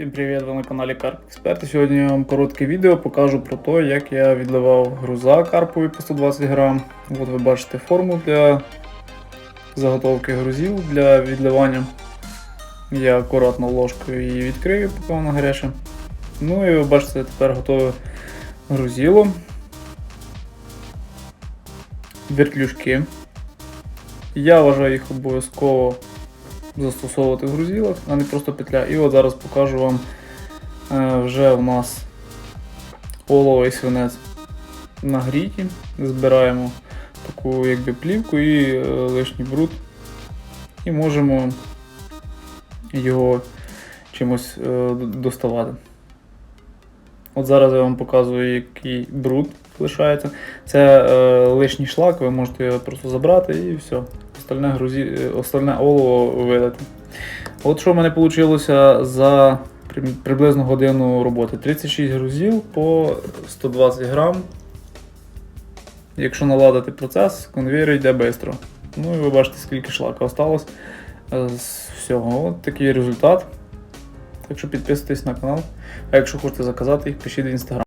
Всім привіт, ви на каналі Карп Експерт. Сьогодні я вам коротке відео покажу про те, як я відливав груза карпові по 120 грам. От ви бачите форму для заготовки грузів для відливання. Я акуратно ложкою її відкрию, поки вона гаряча. Ну і ви бачите тепер готове грузіло. Вертлюжки. Я вважаю їх обов'язково застосовувати в грузилах, а не просто петля. І от зараз покажу вам е, вже у нас оловий свинець нагріті. Збираємо таку якби плівку і е, лишній бруд. І можемо його чимось е, доставати. От зараз я вам показую, який бруд лишається. Це е, лишній шлак, ви можете його просто забрати і все. Остальне, грузі, е, остальне олово видати. От що в мене вийшло за приблизно годину роботи. 36 грузів по 120 грам. Якщо наладити процес, конвейер йде швидко. Ну і ви бачите, скільки шлака осталось е, з всього. От такий результат. Так що підписуйтесь на канал. А якщо хочете заказати їх, пишіть в інстаграм.